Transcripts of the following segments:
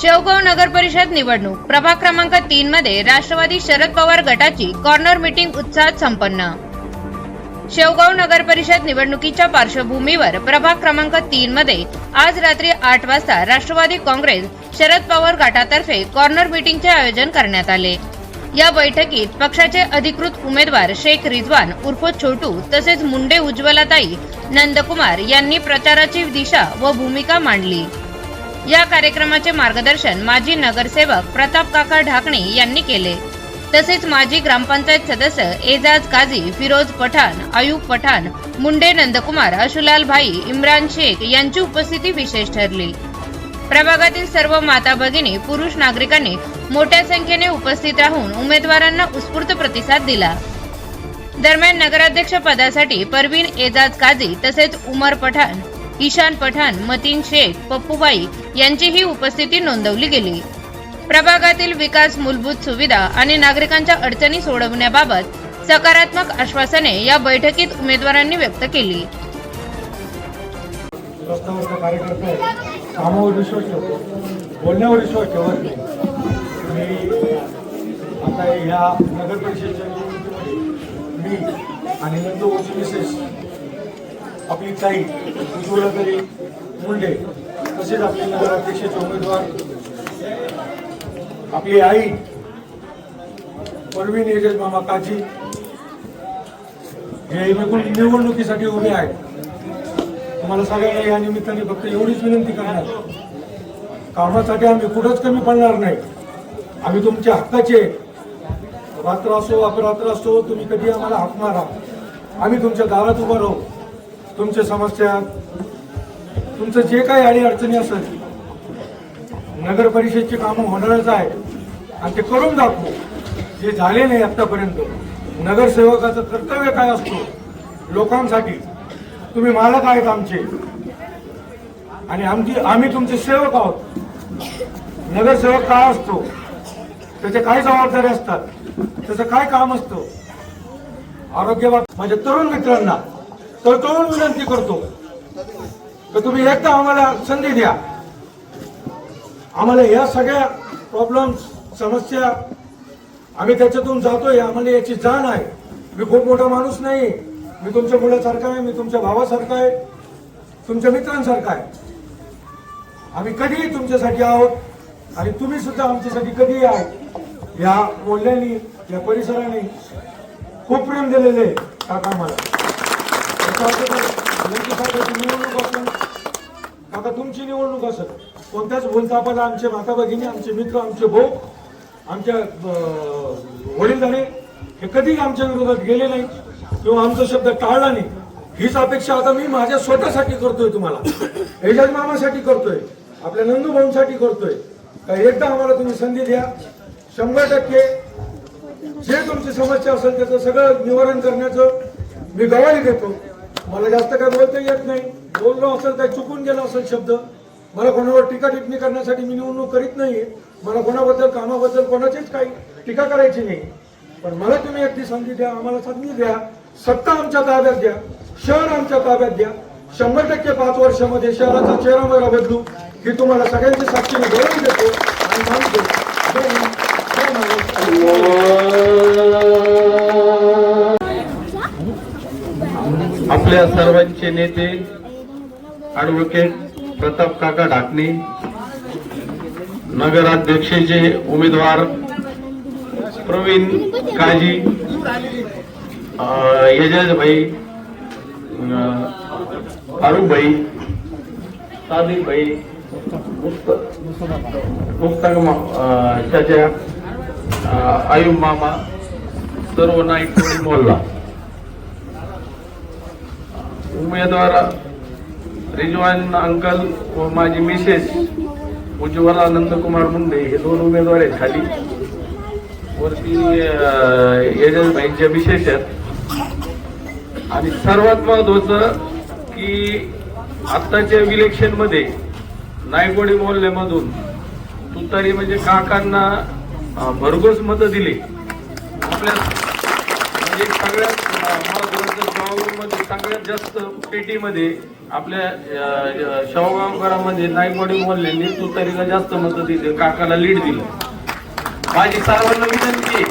शेवगाव नगर परिषद निवडणूक. प्रभाग क्रमांक तीन मध्ये राष्ट्रवादी शरद पवार गटाची कॉर्नर मीटिंग उत्साहात संपन्न. शेवगाव नगर परिषद निवडणुकीच्या पार्श्वभूमीवर प्रभाग क्रमांक तीन मध्ये आज रात्री आठ वाजता राष्ट्रवादी काँग्रेस शरद पवार गटातर्फे कॉर्नर मीटिंगचे आयोजन करण्यात आले. या बैठकीत पक्षाचे अधिकृत उमेदवार शेख रिजवान उर्फ छोटू तसेच मुंडे उज्ज्वलाताई नंदकुमार यांनी प्रचाराची दिशा व भूमिका मांडली. या कार्यक्रमाचे मार्गदर्शन माजी नगरसेवक प्रताप काका ढाकणे यांनी केले. तसेच माजी ग्रामपंचायत सदस्य एजाज काझी फिरोज पठाण आयुब पठाण मुंडे नंदकुमार अशुलाल भाई इम्रान शेख यांची उपस्थिती विशेष ठरली. प्रभागातील सर्व माता भगिनी पुरुष नागरिकांनी मोठ्या संख्येने उपस्थित राहून उमेदवारांना उत्स्फूर्त प्रतिसाद दिला. दरम्यान नगराध्यक्ष पदासाठी परवीन एजाज काझी तसेच उमर पठाण ईशान पठाण मतीन शेख पप्पूबाई यांचीही उपस्थिती नोंदवली गेली. प्रभागातील विकास मूलभूत सुविधा आणि नागरिकांच्या अडचणी सोडवण्याबाबत सकारात्मक आश्वासने या बैठकीत उमेदवारांनी व्यक्त केली. कामावर विश्वास ठेवतो. बोलण्यावर विश्वास ठेवत नाही. मी आता ह्या नगर परिषदेच्या निवडणुकीमध्ये मी आणि हिंदू वसू मिसेस आपली ताई उज्ज्वला मुंडे तसेच आपले नगराध्यक्षाचे उमेदवार आपली आई परवीन एजज मामा काजी हे एकूण निवडणुकीसाठी उभे आहेत. तुम्हाला सगळ्यांना या निमित्ताने फक्त एवढीच विनंती करणार. कामासाठी आम्ही कुठंच कमी पडणार नाही. आम्ही तुमच्या हक्काचे रात्र असो अपरात्र असो तुम्ही कधी आम्हाला हाक मारा. आम्ही तुमच्या दारात उभं राहू. तुमच्या समस्या तुमचं जे काही अडी अडचणी असेल नगर परिषदची कामं होणारच आहे आणि ते करून दाखवू. जे झाले नाही आतापर्यंत नगरसेवकाचं कर्तव्य काय असतो? लोकांसाठी. तुम्ही मालक आहेत आमचे. आणि आमची आम्ही तुमचे सेवक आहोत. नगरसेवक काय असतो? त्याचे काय जबाबदारी असतात? त्याचं काय काम असतं? आरोग्य माझ्या तरुण मित्रांना तर विनंती करतो. तर तुम्ही एकदा आम्हाला संधी द्या. आम्हाला या सगळ्या प्रॉब्लेम समस्या आम्ही त्याच्यातून जातोय आम्हाला याची जाण आहे. मी खूप मोठा माणूस नाही. मी तुमच्या मुलासारखा आहे मी तुमच्या भावासारखा आहे तुमच्या मित्रांसारखा आहे. आम्ही कधीही तुमच्यासाठी आहोत आणि तुम्ही सुद्धा आमच्यासाठी कधीही आहे या बोलण्यानी या परिसराने खूप प्रेम दिलेले आहे. काका मला याचा अर्थ काय? लंके साहेबांची निवडणूक असेल काका तुमची निवडणूक असेल कोणत्याच बोलतापाला आमचे माता भगिनी आमचे मित्र आमचे भाऊ आमच्या वडीलधारे हे कधीही आमच्या विरोधात गेले नाही किंवा आमचा शब्द टाळला नाही हीच अपेक्षा आता मी माझ्या स्वतःसाठी करतोय तुम्हाला एजाज मामासाठी करतोय आपल्या नंदू भाऊंसाठी करतोय का एकदा आम्हाला तुम्ही संधी द्या शंभर टक्के जे तुमची समस्या असेल त्याचं सगळं निवारण करण्याचं मी गवाही देतो मला जास्त काय बोलता येत नाही. बोललो असेल काय चुकून गेलो असेल शब्द. मला कोणावर टीका टिप्पणी करण्यासाठी मी निवडणूक करीत नाहीये मला कोणाबद्दल कामाबद्दल कोणाचीच काही टीका करायची नाही. पण मला तुम्ही एकटी संधी द्या आम्हाला संधी द्या. सत्ता आमच्या ताब्यात द्या. शहर आमच्या ताब्यात द्या. शंभर टक्के पाच वर्षामध्ये शहराचा चेहरा मला बदलू ही तुम्हाला सगळ्यांची साक्षी मी गौरव देतो आणि सांगतो आपल्या सर्वांचे नेते ॲडव्होकेट प्रताप काका ढाकणे नगराध्यक्षेचे उमेदवार प्रवीण काजी यजज फारुखभाई सादिकभाई मुक्त सादिक भाई आयुब मामा सर्व नाईक मोहल्ला उमेदवार रिजवान अंकल व माझी मिसेस उज्ज्वल आनंदकुमार मुंडे हे दोन उमेदवार आहेत खाली. वरती एजन भाईंच्या विशेष आहेत. आणि सर्वात महत्वाचं की आत्ताच्या इलेक्शनमध्ये नायकोडी मोहल्ल्यामधून तुतारी म्हणजे काकांना भरघोस मतं दिली. आपल्या म्हणजे सगळ्यात जास्त पेटीमध्ये आपल्या अ, शेवगावकरांमध्ये नाईकवाडी मोहल्ल्यांनी तुतारीला जास्त मतं दिली काकाला लीड दिली. माझी सर्वांना विनंती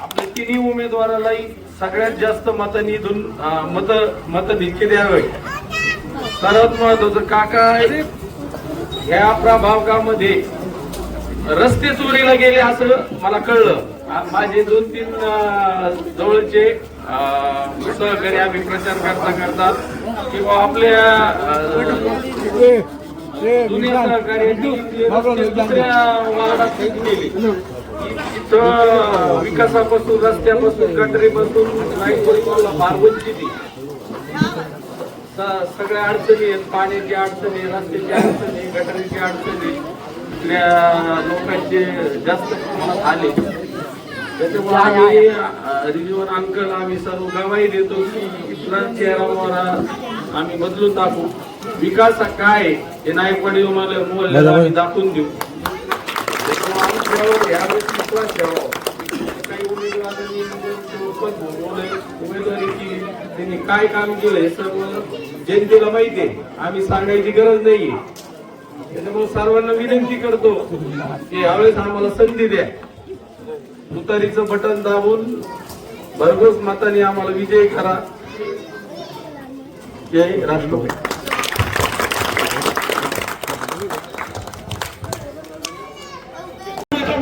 आपल्या तिन्ही उमेदवारालाही सगळ्यात जास्त मतं निधून मत मतधिक्य द्यावे सर्वात महत्वाचं काका ह्या प्रभागामध्ये रस्ते चोरीला गेले असं मला कळलं. माझे दोन तीन जवळचे सहकारी आम्ही प्रचार करता करता किंवा आपल्या जुने रस्ते दुसऱ्या वार्डात गेले. इथं विकासापासून रस्त्यापासून गटरीपासून लाईटपासून फार वंचित सगळ्या अडचणी आहेत पाण्याची अडचणी रस्त्याची अडचणी गटरीची अडचणी इथल्या लोकांचे जास्त प्रमाणात आले. त्याच्यामुळे आम्ही अं, रिजवन अंकल आम्ही सर्व गवाही देतो. की चेहरा आम्ही बदलून टाकू. विकास हा काय हे नायकवाडी मोहल्ल्याला आम्ही दाखवून देऊ. काही उमेदवारांनी त्यांचे उत्पन्न भोगवलंय, उमेदवारी केली त्यांनी काय काम केलं हे सर्व जनतेला माहिती आहे. आम्ही सांगायची गरज नाहीये. त्याच्यामुळे सर्वांना विनंती करतो की यावेळेस आम्हाला संधी द्या. तुतारीचं बटन दाबून भरघोस माताने आम्हाला विजय करा. जय राष्ट्रपती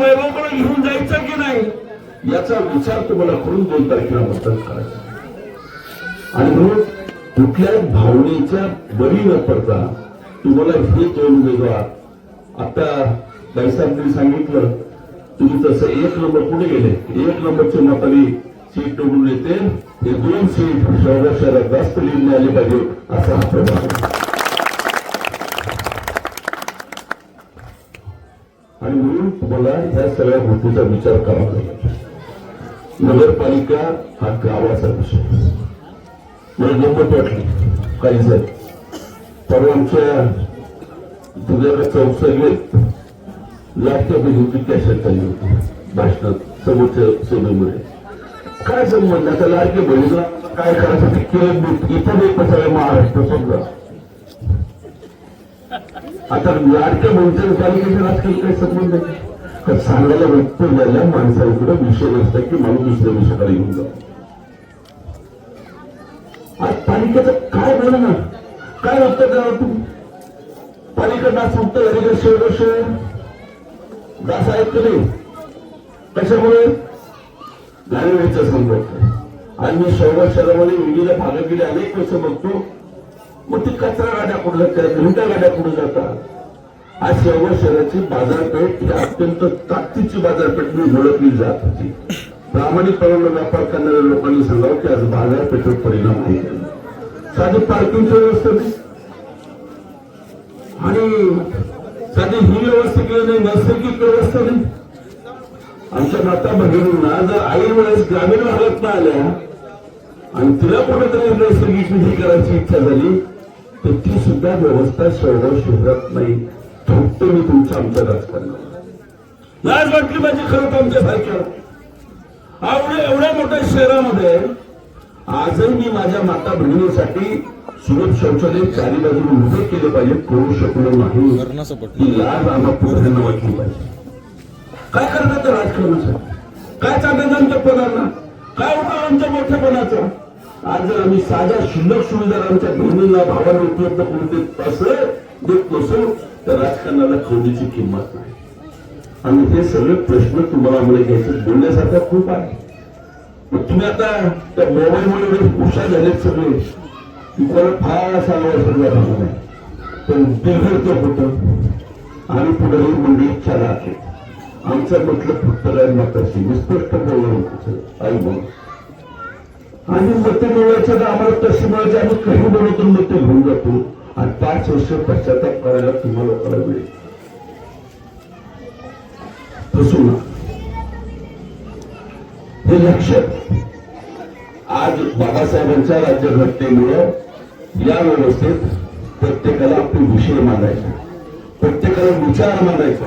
वैभवकडे घेऊन जायचं की नाही? याचा विचार तुम्हाला करून दोन तारखेला मतदान करायचं आणि म्हणून कुठल्याच भावनेच्या बळी न पडता तुम्हाला हे दोन उमेदवार आता बाईसाहेबांनी सांगितलं तुम्ही तसं एक नंबर पुढे गेले एक नंबरच्या मताने सीट निवडून येते. हे दोन सीट शहरा शहरात जास्त लीड मिळाली पाहिजे असा हा प्रभाव आणि म्हणून तुम्हाला या सगळ्या गोष्टीचा विचार करावा लागेल. नगरपालिका हा गावाचा विषय मला नंबर वाटली काही जर. परवा दुधाला तुझ्याकडे चौसष्ट लाटक्या बिजूची कॅसेट चालली होती. भाषणात समोरच्या सभेमध्ये काय संबंध? आता लाडके बहिणीला काय करायचं? ते केलं इथं एक सगळ्या महाराष्ट्र समजा. आता लाडक्या बहिणीच्या पालिकेच्या राजकीय काही संबंध आहे? तर सांगायला व्यक्त झाल्या माणसाकडे विषय नसतात की माणूस दुसऱ्या विषयाकडे येऊन जातो. आज पालिकेचं काय बोलणार काय उत्तर देणार तुम्ही पालिका डास मुक्त शेवट शेवट दासाहेब तुम्ही कशामुळे गाडीवरचा संपर्क आणि मी शहर शहरामध्ये विविध भागात गेले अनेक वर्ष बघतो. मग ती कचरा गाड्या कुठं जातात घंटा गाड्या कुठं जातात आज शहर शहराची बाजारपेठ ही अत्यंत ताकदीची बाजारपेठ म्हणून ओळखली जात होती. प्रामाणिकपणाने व्यापार करणाऱ्या लोकांनी सांगावं की आज बाजारपेठेवर परिणाम आहे. साधी पार्किंगची व्यवस्था आणि साधी ही व्यवस्था केली नाही नैसर्गिक व्यवस्था नाही. आमच्या माता भगिनींना जर आई वेळेस ग्रामीण भागात आल्या आणि तिला कुठेतरी नैसर्गिक विधी करायची इच्छा झाली तर ती सुद्धा व्यवस्था शहरात शहरात नाही. थोपतो मी तुमच्या आमच्या राजकारणाला लाज वाटली माझी खरं आमच्या सारख्या एवढ्या मोठ्या शहरामध्ये आजही मी माझ्या माता भगिनीसाठी सुरत शौचालय चारी बाजूने उभे केले पाहिजे करू शकलो नाही. ही लाज आम्हा पुढ्यांना वाटली पाहिजे. काय करतात त्या राजकारणासाठी काय चालतात आमच्या पदांना काय उपयोग आमच्या मोठ्यापणाचा आज जर आम्ही साध्या शिल्लक सुविधा आमच्या बहिणींना भावांना उपलब्ध करून देत असं देत नसो तर राजकारणाला खवडीची किंमत नाही. आणि हे सगळे प्रश्न तुम्हाला आम्हाला घ्यायचे बोलण्यासारखा खूप आहे. तुम्ही आता त्या मोबाईलमुळे एवढे हुशार झालेत सगळे. की त्याला फार सांगायला सगळ्या झालं पण बिघडतं होतं. आणि पुढेही मंडळी इच्छा राहते. आमचं म्हटलं फक्त काय मताशी. मी स्पष्ट बोलणार आई बोल. आणि मते मिळवायचं तर आम्हाला तशी मिळायची आम्ही काही बनवतो मते घेऊन जातो. आणि पाच वर्ष पश्चाताप करायला तुम्हा लोकांना मिळेल तसं ना. हे लक्षात आज बाबासाहेबांच्या राज्यघटनेमुळं या व्यवस्थेत प्रत्येकाला आपले विषय मांडायचा. प्रत्येकाला विचार मांडायचा.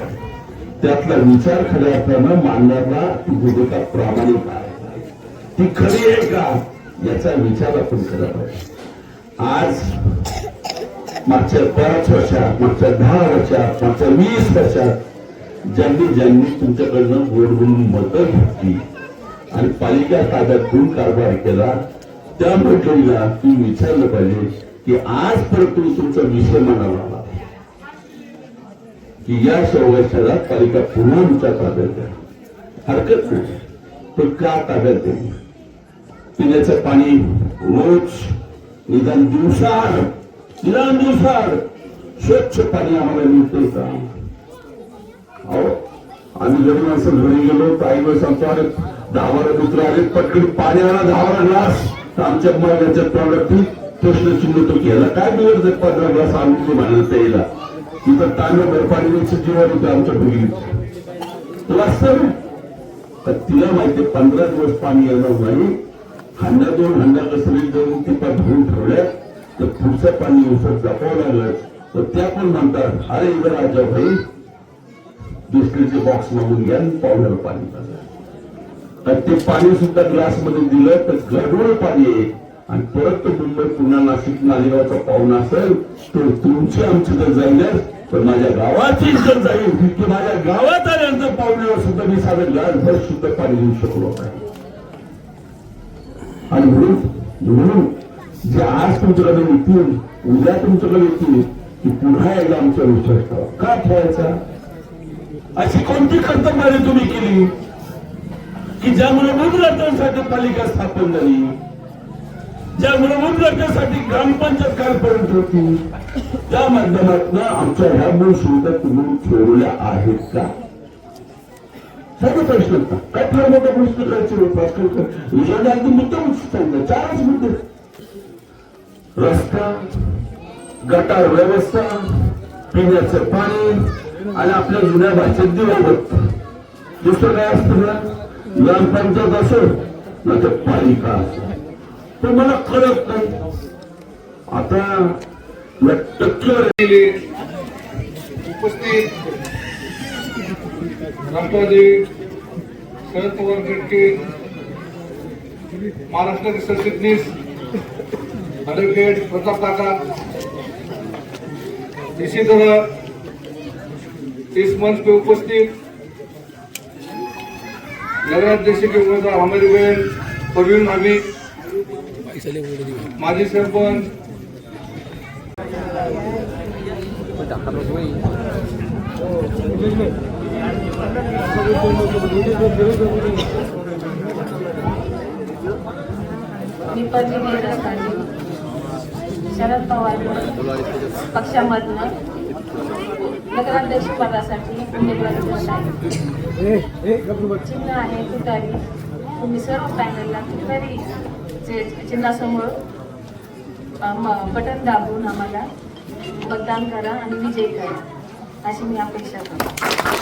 त्यातला विचार खऱ्या अर्थानं मांडणारा ती भूमिका प्रामाणिक आहे. ती खरी आहे का? याचा विचार आपण केला पाहिजे. आज मागच्या पाच वर्षात मागच्या दहा वर्षात मागच्या वीस वर्षात ज्यांनी ज्यांनी तुमच्याकडनं गोड म्हणून मतं घेतली आणि पालिका ताब्यात घेऊन कारभार केला. त्या मंडळीला तू विचारलं पाहिजे की आज परत तुम्ही तुमचा विषय म्हणाला की या शेवगा शहरात पालिका पुन्हा आमच्या ताब्यात द्या. हरकत नाही. पण का ताब्यात द्यावी पिण्याचं पाणी रोज निदान दिवसाआड निदान दिवसाआड स्वच्छ पाणी आम्हाला मिळते का? अहो आम्ही जरी माणसं घरी गेलो तर आई वेळेस आमच्या अरे दहा मित्र आले पटकन पाणी आणा दहा ग्लास. आमच्या महिन्याच्या तोंडात प्रश्नचिन्ह तो केला. काय मिळत पंधरा ग्लास आम्ही तुम्ही म्हणाल प्यायला तिथं तांबे भर पाणी जीवन होतं आमच्या भगिनीत तुला असतं तर तिला माहिती पंधरा दिवस पाणी येणार नाही. हंडा दोन हंडा कसरी जाऊन तिथं पण धुवून ठेवल्या तर पुढचं पाणी उसर जपावं लागलं. तर त्या पण म्हणतात अरे इथं राजा भाई दुसरीचे बॉक्स मागून घ्या आणि पाणी पाजा. तर ते पाणी सुद्धा ग्लासमध्ये दिलं तर गडबड पाणी आहे. आणि परत तो मुंबई पुन्हा नाशिक नालेगावचा पाहुणा असेल तर तुमची आमची जर जाईल तर माझ्या गावाची जर जाईल की माझ्या गावात आल्यानंतर पाहुण्यावर सुद्धा मी साधं ग्लासभर सुद्धा पाणी देऊ शकलो नाही. आणि म्हणून म्हणून जे आज तुमच्याकडे येतील उद्या तुमच्याकडे येतील की पुन्हा एकदा आमचा विश्वास ठेवा. का ठेवायचा? अशी कोणती कर्तव्य तुम्ही केली? की ज्यामुळे मुद्रार्थांसाठी पालिका स्थापन झाली ज्यामुळे मुद्रार्थांसाठी ग्रामपंचायत कालपर्यंत होती त्या माध्यमातून आमच्या ह्या मूळ सुविधा तुम्ही ठेवल्या आहेत का? साधा प्रश्न होता. काय फार मोठा प्रश्न करायचे विषयाने अगदी मुद्दा सांगितलं. चारच मुद्दे. रस्ता गटार व्यवस्था पिण्याचं पाणी आणि आपल्या जुन्या भाषेत दिवाबत दुसरं काय असतं ना ग्रामपंचायत असो ना तर पालिका असो तर मला कळत नाही. आता या टक्केवारी केले उपस्थित राष्ट्रवादी शरद पवार गटके महाराष्ट्राचे सरचिटणीस ॲडव्होकेट प्रताप काका इसी तरह इस मंच पे उपस्थित नगराध्यक्ष किंवा उम्मीदवार प्रवीण बहन माजी सरपंच शरद पवार पक्षामधनं. नगराध्यक्ष पदासाठी उमेदवारी आहे चिन्ह आहे? तुतारी तुम्ही सर्व पॅनलला तुतारी चे चिन्हासमोर म- बटन दाबून आम्हाला मतदान करा आणि विजय करा. अशी मी अपेक्षा करतो.